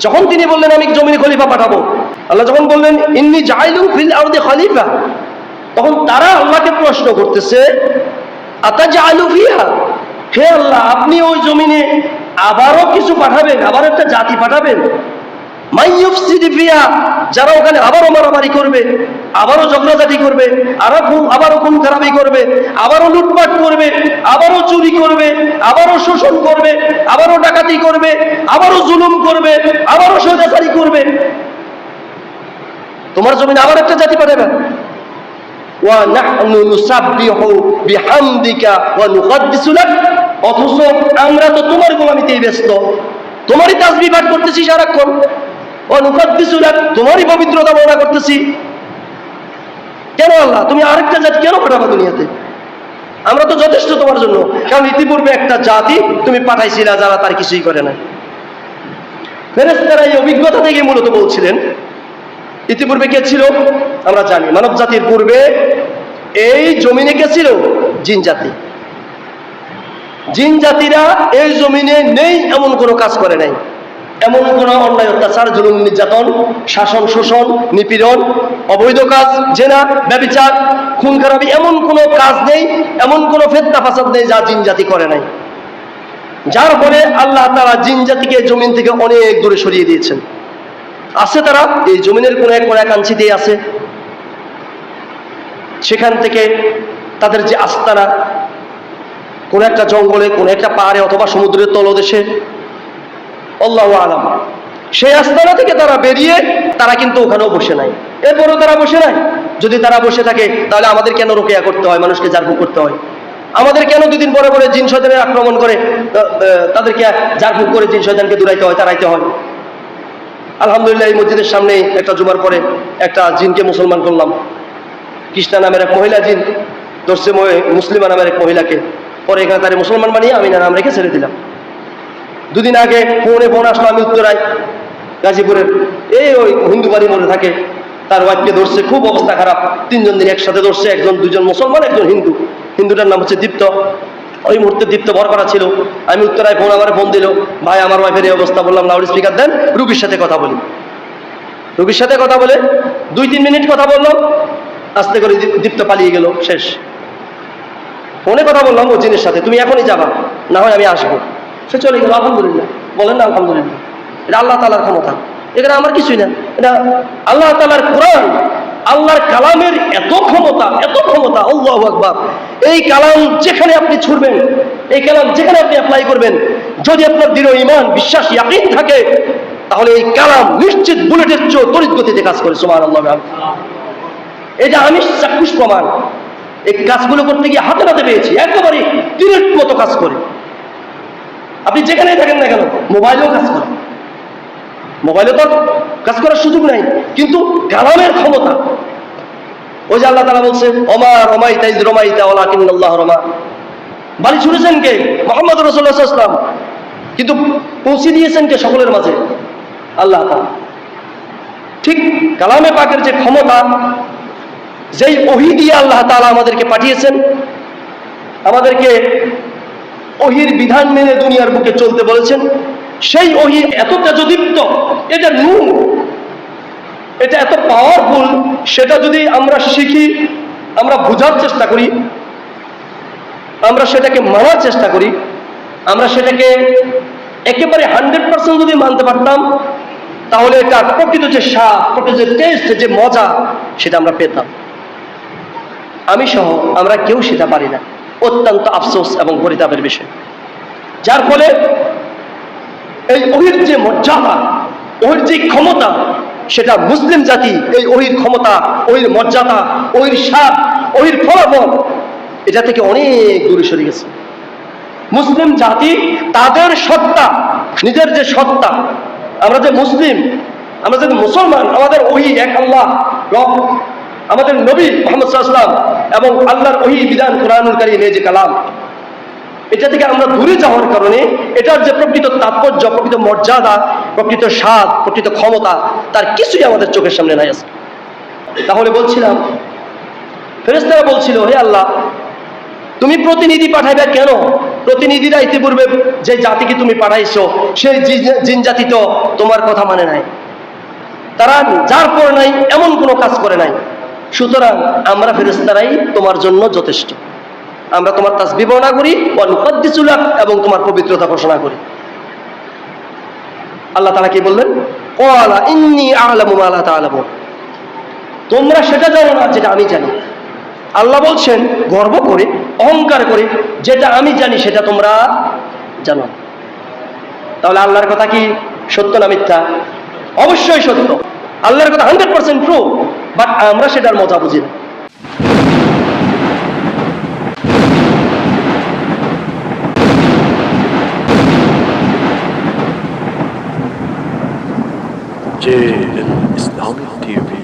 যখন তিনি বললেন, আমি জমিনে খলিফা পাঠাবো। আল্লাহ যখন বললেন, ইন্নি জাইলু ফিল আউদি খলিফা। তখন তারা আল্লাহকে প্রশ্ন করতেছে আতা জাইলু ফিহা? হে আল্লাহ, আপনি ওই জমিনে আবারও কিছু পাঠাবেন? আবার একটা জাতি পাঠাবেন? যারা ওখানে আবারও মারামারি করবে, আবারও ঝগড়াঝাটি করবে, আরও আবারও খুন খারাপি করবে আবারও লুটপাট করবে আবারও চুরি করবে আবারও শোষণ করবে আবারও ডাকাতি করবে আবারও জুলুম করবে আবারও সোজাচারি করবে। তোমার জমিনে আবার একটা জাতি পাঠাবে। ওয়া নাহনু নুসাব্বিহু বিহামদিকা ওয়া নুকদ্দিসু লাক। অথচ আমরা তো তোমার গোলামিতেই ব্যস্ত। তোমারই তাসবিহ পাঠ করতেছি সারাক্ষণ। তোমারই পবিত্রতা বর্ণনা করতেছি। কেন আল্লাহ? তুমি আরেকটা জাতি কেন পাঠাবা দুনিয়াতে? আমরা তো যথেষ্ট তোমার জন্য। কারণ ইতিপূর্বে একটা জাতি তুমি পাঠাইছিলা যারা তার কিছুই করে না ফেরেস্তারা এই অভিজ্ঞতা থেকে মূলত বলছিলেন, ইতিপূর্বে কে ছিল? আমরা জানি। মানব জাতির পূর্বে এই জমিনে কে ছিল? জিন জাতি। জিন জাতিরা এই জমিনে নেই, এমন কোনো কাজ করে নাই। এমন কোন অন্যায় অত্যাচার, জুলুম, নির্যাতন, শাসন, শোষণ, নিপীড়ন, অবৈধ কাজ, জেনা, ব্যবিচার, খুন খারাপি, এমন কোনো কাজ নেই, এমন কোনো ফেতনা ফাসাদ নেই যা জিন জাতি করে নাই। যার ফলে আল্লাহ তারা জিন জাতিকে জমিন থেকে অনেক দূরে সরিয়ে দিয়েছেন। আছে তারা, এই জমিনের কোন এক একাংশিতেই আছে। সেখান থেকে তাদের যে আস্তানা, কোন একটা জঙ্গলে, কোন একটা পাহাড়ে অথবা সমুদ্রের তলদেশে আল্লাহ আলাম। সেই আস্তানা থেকে তারা বেরিয়ে তারা কিন্তু ওখানেও বসে নাই। এরপরও তারা বসে নাই। যদি তারা বসে থাকে, তাহলে আমাদের কেন রোকেয়া করতে হয়, মানুষকে জারফু করতে হয়? আমাদের কেন দুদিন পরে পরে জিন শয়তানের আক্রমণ করে তাদেরকে জারফুক করে জিন শয়তানকে দূরাইতে হয়, তারাইতে হয়? আলহামদুলিল্লাহ, এই মসজিদের সামনে একটা জুমার পরে একটা জিনকে মুসলমান করলাম। কৃষ্ণা নামের এক মহিলা জিন মহি- মুসলিমা নামের এক মহিলাকে। পরে এখানে তারে মুসলমান বানিয়ে আমি না নাম রেখে ছেড়ে দিলাম। দুদিন আগে ফোনে ফোন আসলো আমি উত্তরায়, গাজীপুরের। এই ওই হিন্দু বাড়ি মধ্যে থাকে, তার ওয়াইফকে ধরছে, খুব অবস্থা খারাপ। তিনজন দিন একসাথে ধরছে, একজন, দুজন মুসলমান, একজন হিন্দু। হিন্দুটার নাম হচ্ছে দীপ্ত। ওই মুহূর্তে দীপ্ত ভর করা ছিল। আমি উত্তরায় ফোন, আমার ফোন দিল, ভাই, আমার ওয়াইফের এই অবস্থা। বললাম লাউড স্পিকার দেন রুগীর সাথে কথা বলি। রুগীর সাথে কথা বলে দুই, তিন মিনিট কথা বলল, আস্তে করে দীপ্ত পালিয়ে গেল, শেষ। ফোনে কথা বললাম, ও জিনের সাথে, তুমি এখনই যাবা, না হয় আমি আসব। সে চলে গেল, আলহামদুলিল্লাহ। বলেন না, আলহামদুলিল্লাহ। এটা আল্লাহ তালার ক্ষমতা। এখানে আমার কিছুই না। এটা আল্লাহ তালার কোরআন, আল্লাহর কালামের এত ক্ষমতা এত ক্ষমতা, আল্লাহ আকবার। এই কালাম যেখানে আপনি ছুড়বেন, এই কালাম যেখানে আপনি অ্যাপ্লাই করবেন, যদি আপনার দৃঢ় ইমান বিশ্বাস, ইয়াকিন থাকে, তাহলে এই কালাম নিশ্চিত বুলেটের চেয়েও তড়িৎ গতিতে কাজ করে সুমান আল্লাহ এটা আমি চাক্ষুষ প্রমাণ, এই কাজগুলো করতে গিয়ে হাতে হাতে পেয়েছি একেবারে তীরের মতো কাজ করে। আপনি যেখানেই থাকেন না কেন, মোবাইলেও কাজ করে মোবাইলে তো কাজ করার সুযোগ নাই, কিন্তু কালামের ক্ষমতা। ওই যে আল্লাহ তালা বলছে অমার রমাই তাইজ রমাই তাওলা কিন্নাল্লাহ রমা। বাড়ি ছুড়েছেন কে? মোহাম্মদ রসুল্লাহ ইসলাম কিন্তু পৌঁছে দিয়েছেন কে সকলের মাঝে? আল্লাহ। ঠিক কালামে পাকের যে ক্ষমতা, যেই ওহি দিয়ে আল্লাহ তাআলা আমাদেরকে পাঠিয়েছেন, আমাদেরকে ওহির বিধান মেনে দুনিয়ার বুকে চলতে বলেছেন। সেই ওহি এত তেজদীপ্ত এটা নূর। এটা এত পাওয়ারফুল সেটা যদি আমরা শিখি, আমরা বোঝার চেষ্টা করি, আমরা সেটাকে মানার চেষ্টা করি, আমরা সেটাকে একেবারে হান্ড্রেড পার্সেন্ট যদি মানতে পারতাম, তাহলে এটা প্রকৃত যে স্বাদ, প্রকৃত যে টেস্ট যে মজা, সেটা আমরা পেতাম। আমি সহ আমরা কেউ সেটা পারি না। অত্যন্ত আফসোস এবং পরিতাপের বিষয়। যার ফলে এই ওহির যে মর্যাদা ওহির যে ক্ষমতা, সেটা মুসলিম জাতি এই ওহির ক্ষমতা ওহির মর্যাদা ওহির স্বাদ ওহির ফলাফল, এটা থেকে অনেক দূরে সরে গেছে। মুসলিম জাতি তাদের সত্তা, নিজের যে সত্তা, আমরা যে মুসলিম, আমরা যে মুসলমান, আমাদের ওহি এক আল্লাহ, রব আমাদের নবী মোহাম্মদ এবং আল্লাহর ওহি বিধান কোরআনুল কারীম যে কালাম, এটা থেকে আমরা দূরে যাওয়ার কারণে এটার যে প্রকৃত তাৎপর্য, প্রকৃত মর্যাদা, প্রকৃত স্বাদ, প্রকৃত ক্ষমতা, তার কিছুই আমাদের চোখের সামনে নাই আছে তাহলে বলছিলাম ফেরেস্তারা বলছিল, হে আল্লাহ, তুমি প্রতিনিধি পাঠাইবে কেন? প্রতিনিধিরা ইতিপূর্বে যে জাতিকে তুমি পাঠাইছো, সেই জিন জাতি তো তোমার কথা মানে নাই। তারা যার পর নাই, এমন কোনো কাজ করে নাই। সুতরাং আমরা ফেরেস্তারাই তোমার জন্য যথেষ্ট। আমরা তোমার তাস বিবরণা করি অনুপদ্দিসুলাক এবং তোমার পবিত্রতা ঘোষণা করি। আল্লাহ তালা কি বললেন? তোমরা সেটা জানো না যেটা আমি জানি। আল্লাহ বলছেন, গর্ব করে, অহংকার করে, যেটা আমি জানি সেটা তোমরা জানো। তাহলে আল্লাহর কথা কি সত্য না মিথ্যা? অবশ্যই সত্য। আল্লাহর কথা হান্ড্রেড পার্সেন্ট ট্রু বাট আমরা সেটার মজা বুঝি না جيل تي في